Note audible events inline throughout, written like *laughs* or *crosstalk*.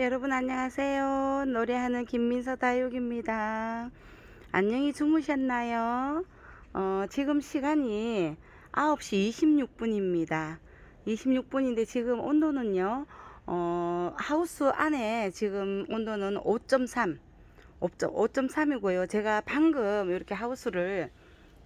여러분 안녕하세요. 노래하는 김민서 다육입니다. 안녕히 주무셨나요? 어, 지금 시간이 9시 26분입니다. 26분인데 지금 온도는요. 어, 하우스 안에 지금 온도는 5.3 5.3이고요. 제가 방금 이렇게 하우스를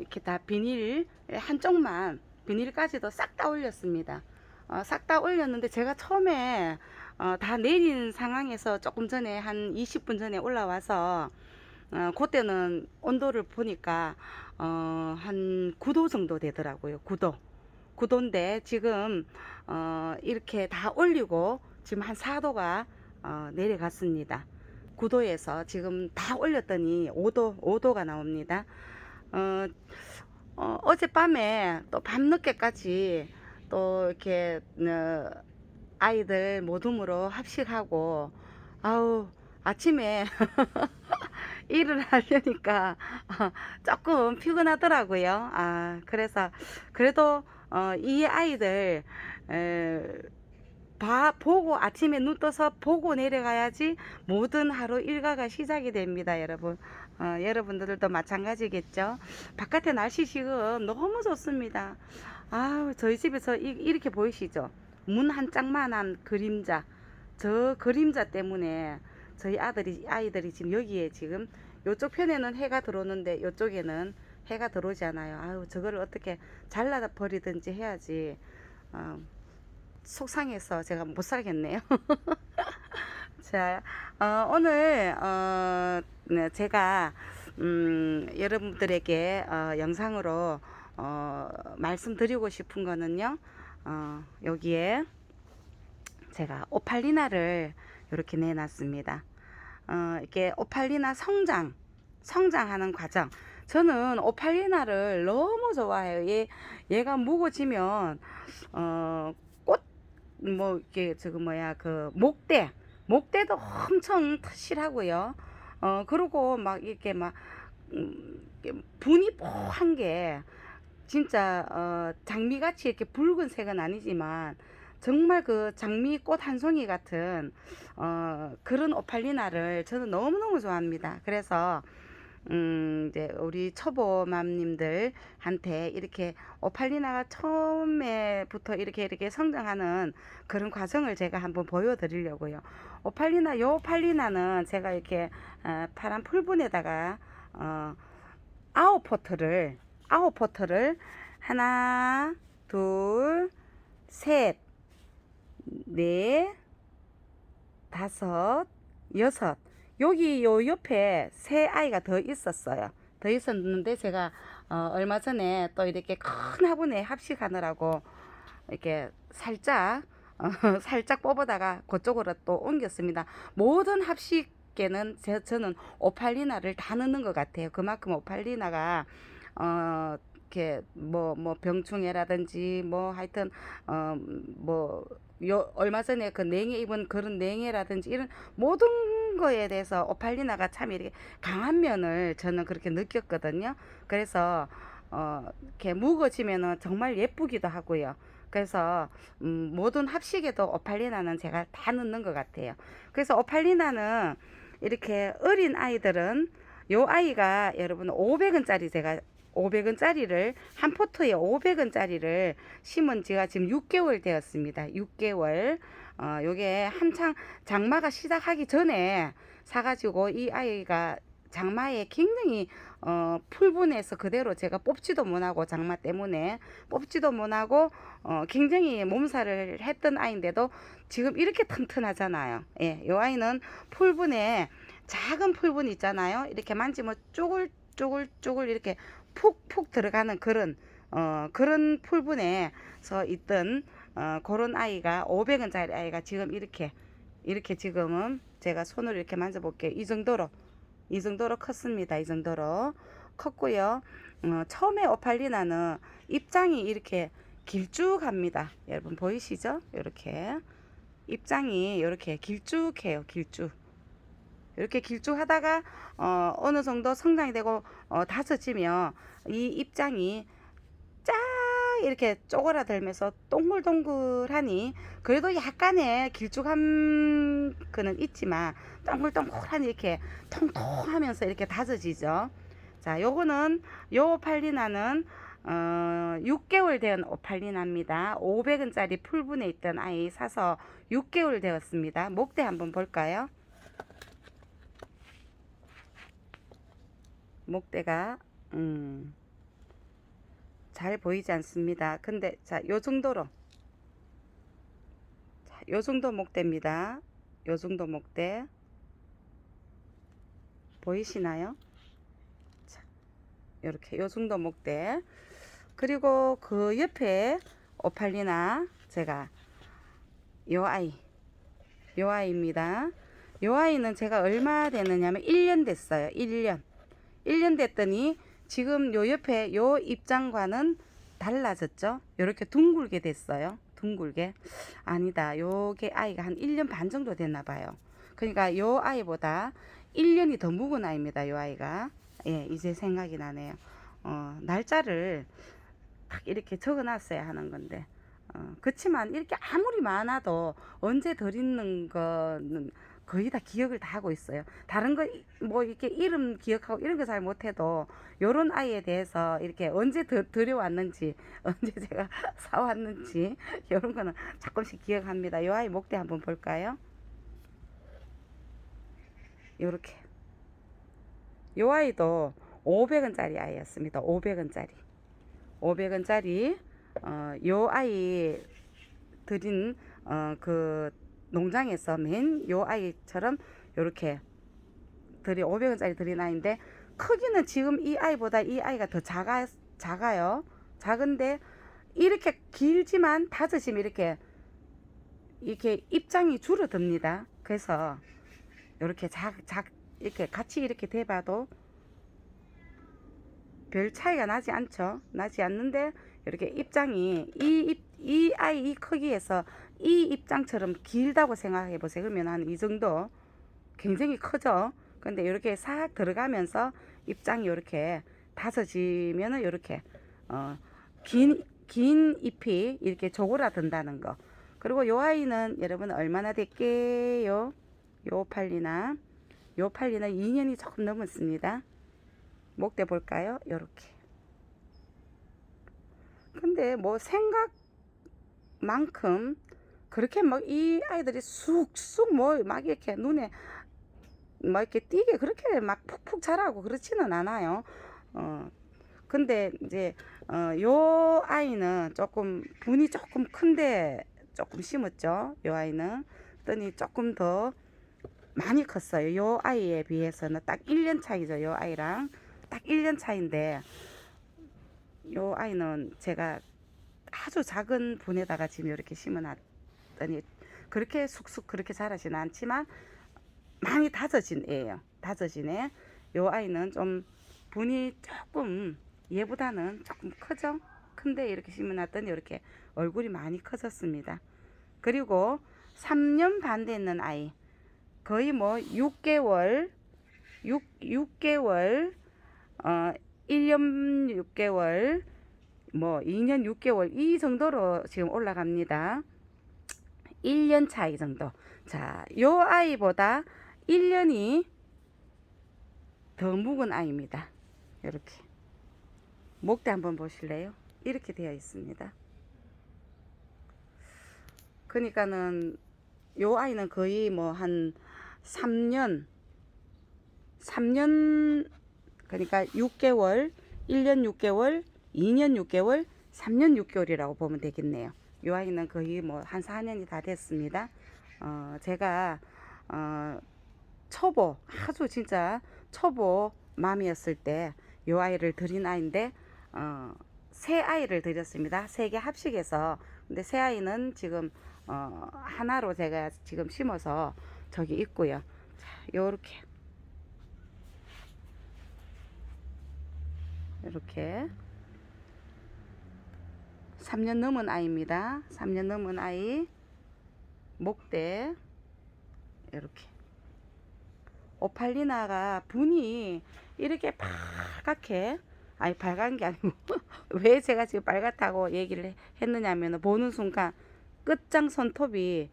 이렇게 다 비닐 한쪽만 비닐까지도 싹 다 올렸습니다. 어, 싹 다 올렸는데 제가 처음에 어, 다 내린 상황에서 조금 전에 한 20분 전에 올라와서 어, 그때는 온도를 보니까 어, 한 9도 정도 되더라고요. 9도. 9도인데 지금 어, 이렇게 다 올리고 지금 한 4도가 어, 내려갔습니다. 9도에서 지금 다 올렸더니 5도, 5도가 나옵니다. 어, 어, 어젯밤에 또 밤늦게까지 또 이렇게 어, 아이들 모둠으로 합식하고 아우 아침에 *laughs* 일을 하려니까 어, *laughs* 조금 피곤하더라고요. 아 그래서 그래도 어, 이 아이들 에, 봐 보고 아침에 눈 떠서 보고 내려가야지 모든 하루 일과가 시작이 됩니다, 여러분. 어, 여러분들도 마찬가지겠죠. 바깥에 날씨 지금 너무 좋습니다. 아, 저희 집에서 이, 이렇게 보이시죠? 문 한 짝만한 그림자. 저 그림자 때문에 저희 아들이 아이들이 지금 여기에 지금 요쪽 편에는 해가 들어오는데 요쪽에는 해가 들어오지 않아요. 아유, 저거를 어떻게 잘라 버리든지 해야지. 어, 속상해서 제가 못 살겠네요. *laughs* 자, 어, 오늘 어, 네, 제가 음, 여러분들에게 어, 영상으로 어, 말씀드리고 싶은 거는요. 어, 여기에 제가 오팔리나를 이렇게 내놨습니다. 어, 이렇게 오팔리나 성장, 성장하는 과정. 저는 오팔리나를 너무 좋아해요. 얘, 얘가 무거지면, 어, 꽃, 뭐, 이게, 저거 뭐야, 그, 목대. 목대도 엄청 실하고요. 어, 그리고 막 이렇게 막, 음, 분이 뽀한 게, 진짜, 어, 장미같이 이렇게 붉은 색은 아니지만, 정말 그 장미꽃 한 송이 같은 어, 그런 오팔리나를 저는 너무너무 좋아합니다. 그래서 음, 이제 우리 초보맘님들한테 이렇게 오팔리나가 처음에부터 이렇게 이렇게 성장하는 그런 과정을 제가 한번 보여드리려고요. 오팔리나, 요 오팔리나는 제가 이렇게 어, 파란 풀분에다가 어, 아홉 포트를 아홉 포트를 하나, 둘, 셋, 넷, 다섯, 여섯. 여기 요 옆에 새 아이가 더 있었어요. 더 있었는데 제가 어, 얼마 전에 또 이렇게 큰 화분에 합식하느라고 이렇게 살짝 어, *laughs* 살짝 뽑아다가 그쪽으로 또 옮겼습니다. 모든 합식계는 제, 저는 오팔리나를 다 넣는 것 같아요. 그만큼 오팔리나가 어, 이렇게 뭐뭐 병충해라든지 뭐 하여튼 어뭐 요 얼마 전에 그 냉해 입은 그런 냉해라든지 이런 모든 거에 대해서 오팔리나가 참 이렇게 강한 면을 저는 그렇게 느꼈거든요. 그래서 어 이렇게 묵어지면은 정말 예쁘기도 하고요. 그래서 음, 모든 합식에도 오팔리나는 제가 다 넣는 것 같아요. 그래서 오팔리나는 이렇게 어린 아이들은 요 아이가 여러분 500원짜리 제가 500원짜리를 한 포트에 500원짜리를 심은 지가 지금 6개월 되었습니다. 6개월. 어, 요게 한창 장마가 시작하기 전에 사가지고 이 아이가 장마에 굉장히 어, 풀분해서 그대로 제가 뽑지도 못하고 장마 때문에 뽑지도 못하고 어, 굉장히 몸살을 했던 아이인데도 지금 이렇게 튼튼하잖아요. 예, 요 아이는 풀분에 작은 풀분 있잖아요. 이렇게 만지면 쪼글쪼글쪼글 이렇게 푹푹 들어가는 그런 어, 그런 풀분에서 있던 어, 그런 아이가 500원짜리 아이가 지금 이렇게 이렇게 지금은 제가 손으로 이렇게 만져볼게요. 이 정도로 이 정도로 컸습니다. 이 정도로 컸고요. 어, 처음에 오팔리나는 입장이 이렇게 길쭉합니다. 여러분 보이시죠? 이렇게 입장이 이렇게 길쭉해요. 길쭉. 이렇게 길쭉하다가 어, 어느 정도 성장이 되고 어, 다섯지면 이 입장이 이렇게 쪼그라들면서 동글동글하니 그래도 약간의 길쭉한 거는 있지만 동글동글하니 이렇게 통통하면서 이렇게 다져지죠. 자, 요거는 요 오팔리나는 어, 6개월 된 오팔리나입니다. 500원짜리 풀분에 있던 아이 사서 6개월 되었습니다. 목대 한번 볼까요? 목대가 음, 잘 보이지 않습니다. 근데 자, 요 정도로 자, 요 정도 목대입니다. 요 정도 목대 보이시나요? 자, 요렇게 요 정도 목대 그리고 그 옆에 오팔리나 제가 요 아이 요 아이입니다. 요 아이는 제가 얼마 되느냐면 1년 됐어요. 1년 1년 됐더니 지금 요 옆에 요 입장과는 달라졌죠. 요렇게 둥글게 됐어요. 둥글게. 아니다. 요게 아이가 한 1년 반 정도 됐나 봐요. 그러니까 요 아이보다 1년이 더 묵은 아이입니다. 요 아이가. 예, 이제 생각이 나네요. 어, 날짜를 딱 이렇게 적어 놨어야 하는 건데. 어, 그렇지만 이렇게 아무리 많아도 언제 덜 있는 거는 거의 다 기억을 다 하고 있어요. 다른 거 뭐 이렇게 이름 기억하고 이런 거 잘 못해도 요런 아이에 대해서 이렇게 언제 들, 들여왔는지 *laughs* 언제 제가 *laughs* 사왔는지 요런 거는 조금씩 기억합니다. 요 아이 목대 한번 볼까요? 요렇게 요 아이도 500원짜리 아이였습니다. 500원짜리 500원짜리 어, 요 아이 드린 어, 그 농장에서 맨 요 아이처럼 요렇게 들이 500원짜리 드린 아이인데 크기는 지금 이 아이보다 이 아이가 더 작아 작아요. 작은데 이렇게 길지만 다섯이면 이렇게 이렇게 입장이 줄어듭니다. 그래서 이렇게 작, 작 이렇게 같이 이렇게 대봐도 별 차이가 나지 않죠. 나지 않는데 이렇게 입장이 이, 입, 이 아이 이 크기에서 이 입장처럼 길다고 생각해 보세요. 그러면 한 이 정도 굉장히 크죠. 근데 이렇게 싹 들어가면서 입장이 이렇게 다져지면은 이렇게 어, 긴, 긴 잎이 이렇게 조그라든다는 거. 그리고 요 아이는 여러분 얼마나 됐게요? 요 팔리나 요 팔리는 2년이 조금 넘었습니다. 목대 볼까요? 요렇게. 근데 뭐 생각만큼 그렇게 막 이 아이들이 쑥쑥 뭐 막 이렇게 눈에 막 이렇게 띄게 그렇게 막 푹푹 자라고 그렇지는 않아요. 어 근데 이제 어 요 아이는 조금 분이 조금 큰데 조금 심었죠. 요 아이는 그랬더니 조금 더 많이 컸어요. 요 아이에 비해서는 딱 1년 차이죠. 요 아이랑 딱 1년 차인데 요 아이는 제가 아주 작은 분에다가 지금 이렇게 심어놨 더니 그렇게 쑥쑥 그렇게 자라지는 않지만 많이 다져진 애예요. 다져진 애. 요 아이는 좀 분이 조금 얘보다는 조금 크죠? 큰데 이렇게 심어놨더니 이렇게 얼굴이 많이 커졌습니다. 그리고 3년 반 됐는 아이. 거의 뭐 6개월, 6, 6개월, 어, 1년 6개월, 뭐 2년 6개월 이 정도로 지금 올라갑니다. 1년 차이 정도. 자, 요 아이보다 1년이 더 묵은 아이입니다. 이렇게. 목대 한번 보실래요? 이렇게 되어 있습니다. 그러니까는 요 아이는 거의 뭐 한 3년 3년 그러니까 6개월, 1년 6개월, 2년 6개월, 3년 6개월이라고 보면 되겠네요. 이 아이는 거의 뭐 한 4년이 다 됐습니다. 어, 제가 어, 초보 아주 진짜 초보 맘이었을 때이 아이를 드린 아이인데 어, 새 아이를 드렸습니다. 세 개 합식해서 근데 새 아이는 지금 어, 하나로 제가 지금 심어서 저기 있고요. 자, 요렇게 이렇게 3년 넘은 아이입니다. 3년 넘은 아이 목대 이렇게 오팔리나가 분이 이렇게 파랗게 아니 빨간 게 아니고 *laughs* 왜 제가 지금 빨갛다고 얘기를 해- 했느냐면 보는 순간 끝장 손톱이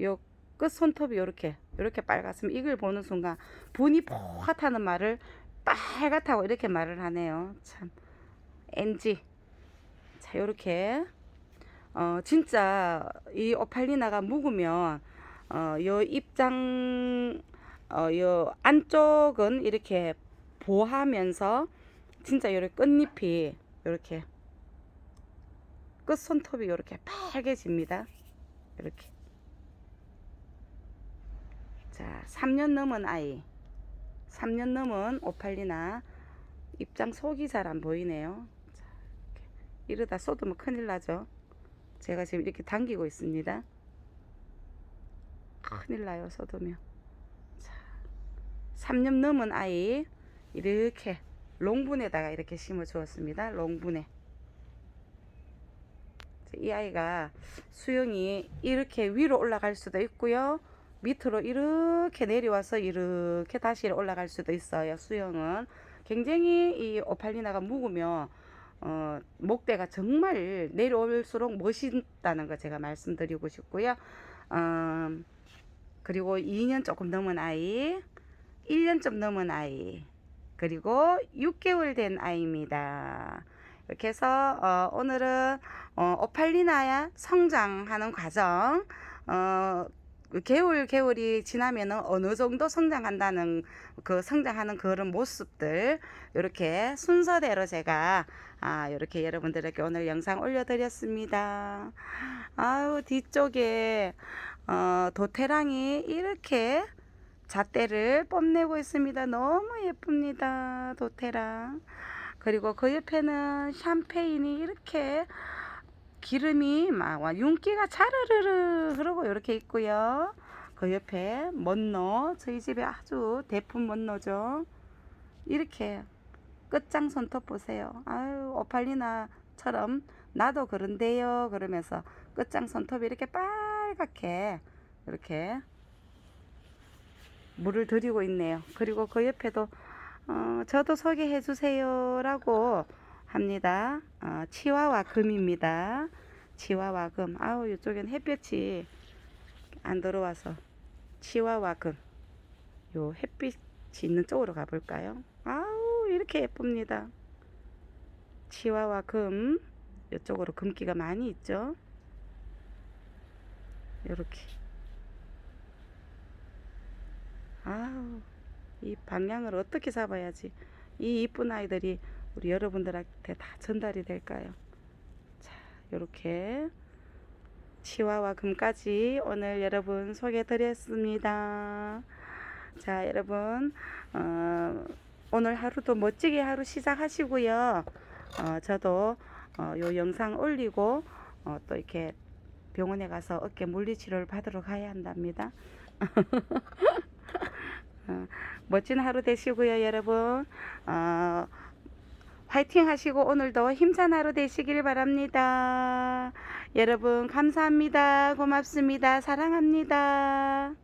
요 끝 손톱이 요렇게 요렇게 빨갛으면 이걸 보는 순간 분이 포하다는 말을 빨갛다고 이렇게 말을 하네요. 참 NG. 자 요렇게 어 진짜 이 오팔리나가 묵으면 어 요 입장 어 요 안쪽은 이렇게 보하면서 진짜 요렇게 끝잎이 요렇게 끝 손톱이 요렇게 빨개집니다. 이렇게 자 3년 넘은 아이 3년 넘은 오팔리나 입장 속이 잘 안 보이네요. 이러다 쏟으면 큰일 나죠. 제가 지금 이렇게 당기고 있습니다. 큰일 나요, 쏟으면. 자, 3년 넘은 아이 이렇게 롱분에다가 이렇게 심어 주었습니다. 롱분에. 이 아이가 수영이 이렇게 위로 올라갈 수도 있고요. 밑으로 이렇게 내려와서 이렇게 다시 올라갈 수도 있어요. 수영은 굉장히 이 오팔리나가 묵으면 어, 목대가 정말 내려올수록 멋있다는 거 제가 말씀드리고 싶고요. 어, 그리고 2년 조금 넘은 아이, 1년 좀 넘은 아이, 그리고 6개월 된 아이입니다. 이렇게 해서 어, 오늘은 어, 오팔리나야 성장하는 과정, 어, 그 개월 개월이 지나면은 어느 정도 성장한다는 그 성장하는 그런 모습들 이렇게 순서대로 제가 아 이렇게 여러분들에게 오늘 영상 올려드렸습니다. 아유 뒤쪽에 어, 도태랑이 이렇게 잣대를 뽐내고 있습니다. 너무 예쁩니다. 도태랑. 그리고 그 옆에는 샴페인이 이렇게 기름이 막 와, 윤기가 차르르르 흐르고 이렇게 있고요. 그 옆에 먼노 저희 집에 아주 대품 먼노죠. 이렇게 끝장 손톱 보세요. 아유 오팔리나처럼 나도 그런데요. 그러면서 끝장 손톱이 이렇게 빨갛게 이렇게 물을 들이고 있네요. 그리고 그 옆에도 어, 저도 소개해 주세요라고 합니다. 어, 치와와 금입니다. 치와와 금. 아우 이쪽엔 햇볕이 안 들어와서 치와와 금. 요 햇빛이 있는 쪽으로 가볼까요? 아우 이렇게 예쁩니다. 치와와 금. 이쪽으로 금기가 많이 있죠. 요렇게. 아우 이 방향을 어떻게 잡아야지 이 이쁜 아이들이 우리 여러분들한테 다 전달이 될까요? 자, 이렇게 치와와 금까지 오늘 여러분 소개해 드렸습니다. 자, 여러분 어, 오늘 하루도 멋지게 하루 시작하시고요. 어, 저도 어, 요 영상 올리고 어, 또 이렇게 병원에 가서 어깨 물리치료를 받으러 가야 한답니다. *laughs* 어, 멋진 하루 되시고요, 여러분. 어, 화이팅 하시고 오늘도 힘찬 하루 되시길 바랍니다. 여러분, 감사합니다. 고맙습니다. 사랑합니다.